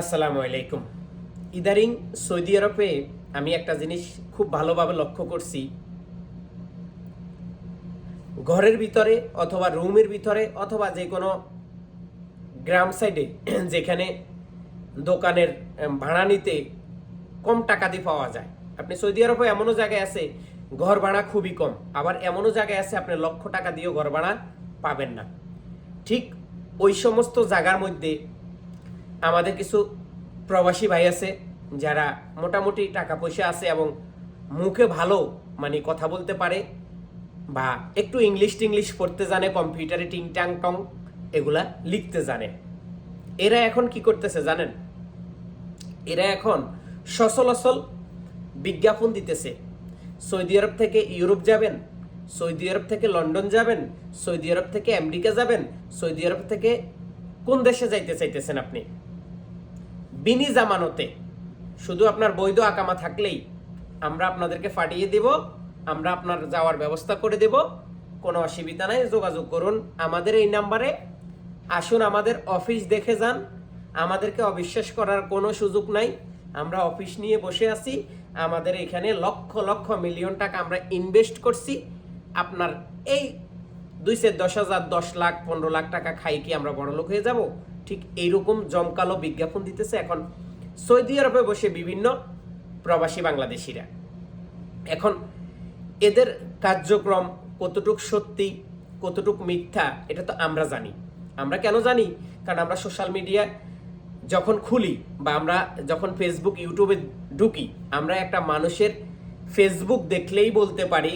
আসসালামু আলাইকুম। ইদারিং সৌদি আরবে আমি একটা জিনিস খুব ভালোভাবে লক্ষ্য করছি। ঘরের ভিতরে অথবা রুমের ভিতরে অথবা যে কোনো গ্রাম সাইডে যেখানে দোকানের ভাড়া নিতে কম টাকা দিয়ে পাওয়া যায়। আপনি সৌদি আরবে এমনও জায়গায় আছে, ঘর ভাড়া খুবই কম। আবার এমনও জায়গায় আছে, আপনি লক্ষ টাকা দিয়েও ঘর ভাড়া পাবেন না। ঠিক ওই সমস্ত জায়গার মধ্যে আমাদের কিছু প্রবাসী ভাই আছে যারা মোটামুটি টাকা পয়সা আছে এবং মুখে ভালো মানে কথা বলতে পারে বা একটু ইংলিশ টিংলিশ পড়তে জানে, কম্পিউটারে টিং টাং টং এগুলা লিখতে জানে। এরা এখন কি করতেছে জানেন? এরা এখন সচলাচল বিজ্ঞাপন দিতেছে। সৌদি আরব থেকে ইউরোপ যাবেন, সৌদি আরব থেকে লন্ডন যাবেন, সৌদি আরব থেকে আমেরিকা যাবেন, সৌদি আরব থেকে কোন দেশে যাইতে চাইতেছেন আপনি? বিনি জামানতে। শুধু আপনার বৈধ আকামা থাকলেই আমরা আপনাদেরকে ফাটিয়ে দেব, আমরা আপনার যাওয়ার ব্যবস্থা করে দেব। কোনো অসুবিধা নাই, যোগাযোগ করুন আমাদের এই নাম্বারে। আসুন আমাদের অফিস দেখে যান, আমাদেরকে অবিশ্বাস করার কোনো সুযোগ নাই। আমরা অফিস নিয়ে বসে আছি, আমাদের এখানে লক্ষ লক্ষ মিলিয়ন টাকা আমরা ইনভেস্ট করছি। আপনার এই দুই সে দশ হাজার দশ লাখ পনেরো লাখ টাকা খাই কি আমরা বড়লোক হয়ে যাব? ঠিক এইরকম জমকালো বিজ্ঞাপন দিতেছে এখন সৌদি আরবে বসে বিভিন্ন প্রবাসী বাংলাদেশিরা। এখন এদের কার্যক্রম কতটুক সত্যি, কতটুক মিথ্যা, এটা তো আমরা জানি। আমরা কেন জানি? কারণ আমরা সোশ্যাল মিডিয়া যখন খুলি বা আমরা যখন ফেসবুক, ইউটিউবে ঢুকি, আমরা একটা মানুষের ফেসবুক দেখলেই বলতে পারি,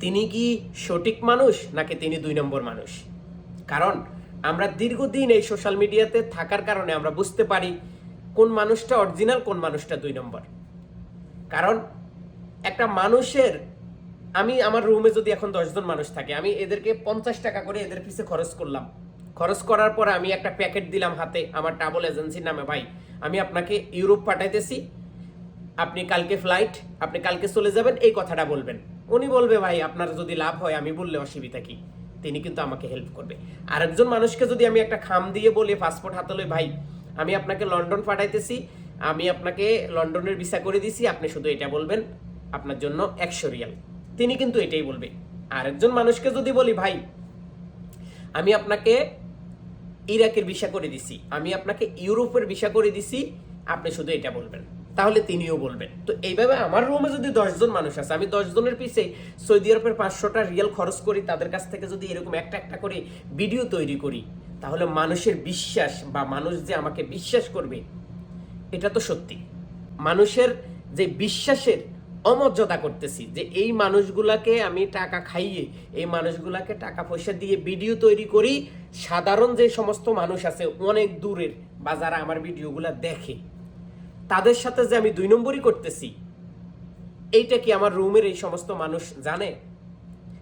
তিনি কি সঠিক মানুষ নাকি তিনি দুই নম্বর মানুষ? কারণ আমরা দীর্ঘদিন এই সোশ্যাল মিডিয়াতে থাকার কারণে আমরা বুঝতে পারি কোন মানুষটা অরিজিনাল, কোন মানুষটা দুই নম্বর। কারণ একটা মানুষের, আমি আমার রুমে যদি এখন দশজন মানুষ থাকে, আমি এদেরকে পঞ্চাশ টাকা করে এদের পিছে খরচ করলাম। খরচ করার পর আমি একটা প্যাকেট দিলাম হাতে, আমার ট্রাভেল এজেন্সির নামে, ভাই, আমি আপনাকে ইউরোপ পাঠাইতেছি, আপনি কালকে ফ্লাইট আপনি কালকে চলে যাবেন, এই কথাটা বলবেন। উনি বলবে, ভাই, আপনার যদি লাভ হয়, আমি বললে অসুবিধা কি? তিনি কিন্তু আমাকে হেল্প করবে। আরেকজন মানুষকে যদি আমি একটা খাম দিয়ে বলি পাসপোর্ট হাতে লই ভাই, আমি আপনাকে লন্ডন পাঠাইতেছি, আমি আপনাকে লন্ডনের ভিসা করে দিছি, আপনি শুধু এটা বলবেন, আপনার জন্য একশো রিয়াল। তিনি কিন্তু এটাই বলবে। আরেকজন মানুষকে যদি বলি, ভাই, আমি আপনাকে ইরাকের ভিসা করে দিছি, আমি আপনাকে ইউরোপের ভিসা করে দিছি, আপনি শুধু এটা বলবেন। তাহলে তিনিও বলবেন। তো এইভাবে আমার রুমে যদি দশজন মানুষ আছে, আমি দশজনের পিছে সৌদি আরবের পাঁচশোটা রিয়াল খরচ করি, তাদের কাছ থেকে যদি এরকম একটা একটা করে ভিডিও তৈরি করি, তাহলে মানুষের বিশ্বাস বা মানুষ যে আমাকে বিশ্বাস করবে, এটা তো সত্যি। মানুষের যে বিশ্বাসের অমর্যাদা করতেছি, যে এই মানুষগুলাকে আমি টাকা খাইয়ে, এই মানুষগুলাকে টাকা পয়সা দিয়ে ভিডিও তৈরি করি, সাধারণ যে সমস্ত মানুষ আছে, অনেক দূরের বা যারা আমার ভিডিওগুলা দেখে তাদের সাথে যে আমি দুই নম্বরই করতেছি, এইটা কি আমার রুমের এই সমস্ত মানুষ জানে?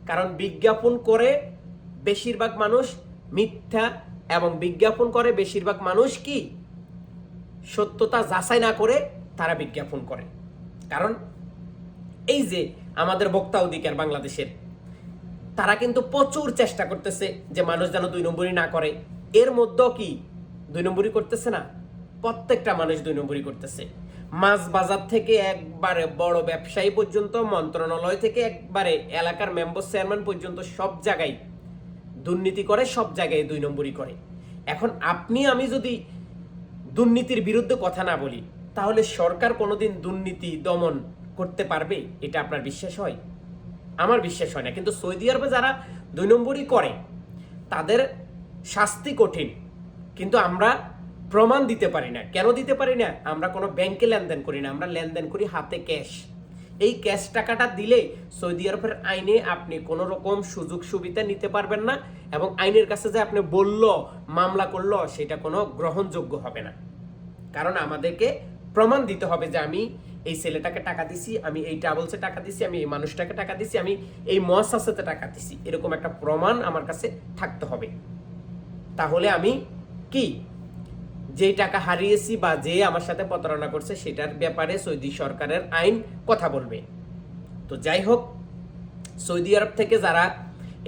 কারণ বিজ্ঞাপন করে বেশিরভাগ মানুষ মিথ্যা এবং বিজ্ঞাপন করে বেশিরভাগ মানুষ কি? সত্যতা যাচাই না করে তারা বিজ্ঞাপন করে। কারণ এই যে আমাদের বক্তা অধিকার বাংলাদেশের, তারা কিন্তু প্রচুর চেষ্টা করতেছে যে মানুষ যেন দুই নম্বরই না করে। এর মধ্যেও কি দুই নম্বরই করতেছে না? প্রত্যেকটা মানুষ দুই নম্বরই করতেছে। মাছ বাজার থেকে একবারে বড় ব্যবসায়ী পর্যন্ত, মন্ত্রণালয় থেকে একবারে এলাকার মেম্বার, চেয়ারম্যান পর্যন্ত সব জায়গায় দুর্নীতি করে, সব জায়গায় দুই নম্বরই করে। এখন আপনি, আমি যদি দুর্নীতির বিরুদ্ধে কথা না বলি, তাহলে সরকার কোনোদিন দুর্নীতি দমন করতে পারবে? এটা আপনার বিশ্বাস হয়? আমার বিশ্বাস হয় না। কিন্তু সৌদি আরবে যারা দুই নম্বরই করে, তাদের শাস্তি কঠিন। কিন্তু আমরা প্রমাণ দিতে পারি না। কেন দিতে পারি না? আমরা কোনো ব্যাংকে লেনদেন করি না। আমরা লেনদেন করি হাতে ক্যাশ। এই ক্যাশ টাকাটা দিলে সৌদি আরবের আইনে আপনি কোনো রকম সুযোগ সুবিধা নিতে পারবেন না এবং আইনের কাছে যে আপনি বলল, মামলা করল, সেটা কোনো গ্রহণযোগ্য হবে না। কারণ আমাদেরকে প্রমাণ দিতে হবে যে আমি এই ছেলেটাকে টাকা দিছি, আমি এই ট্রাভেলসে টাকা দিছি, আমি এই মানুষটাকে টাকা দিছি, আমি এই মহাসাসেতে টাকা দিছি। এরকম একটা প্রমাণ আমার কাছে থাকতে হবে। তাহলে আমি কি? যে টাকা হারিয়েছি বা যে আমার সাথে প্রতারণা করছে, সেটার ব্যাপারে সৌদি সরকারের আইন কথা বলবে। তো যাই হোক, সৌদি আরব থেকে যারা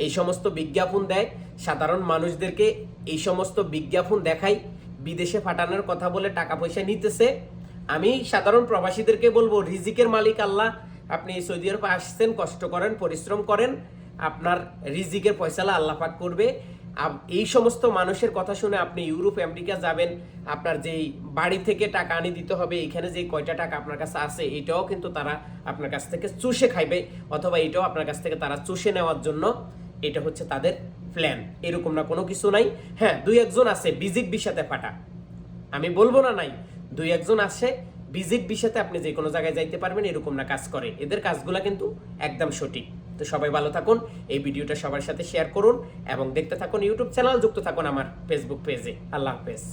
এই সমস্ত বিজ্ঞাপন দেয়, সাধারণ মানুষদেরকে এই সমস্ত বিজ্ঞাপন দেখায় বিদেশে ফাটানোর কথা বলে টাকা পয়সা নিতেছে, আমি সাধারণ প্রবাসীদেরকে বলব, রিজিকের মালিক আল্লাহ, আপনি সৌদি আরবে আসছেন, কষ্ট করেন, পরিশ্রম করেন, আপনার রিজিকের পয়সালা আল্লাহ পাক করবে। এই সমস্ত মানুষের কথা শুনে আপনি ইউরোপ, আমেরিকা যাবেন, আপনার যেই বাড়ি থেকে টাকা আনি দিতে হবে, এখানে যে কয়টা টাকা আপনার কাছে আছে, এটাও কিন্তু তারা আপনার কাছ থেকে চুষে খাইবে, অথবা এটাও আপনার কাছ থেকে তারা চুষে নেওয়ার জন্য এটা হচ্ছে তাদের প্ল্যান এরকম না কোনো কিছু নাই। হ্যাঁ দুই একজন আছে ভিজিট বিষাতে পাঠা। আমি বলব না নাই, দুই একজন আছে ভিজিট বিষয়তে আপনি যে কোনো জায়গায় যাইতে পারবেন, এরকম না কাজ করে। এদের কাজগুলা কিন্তু একদম সঠিক। তো সবাই ভালো থাকুন, এই ভিডিওটা সবার সাথে শেয়ার করুন, এবং দেখতে থাকুন ইউটিউব চ্যানেল, যুক্ত থাকুন আমার ফেসবুক পেজে আল্লাহ হাফেজ।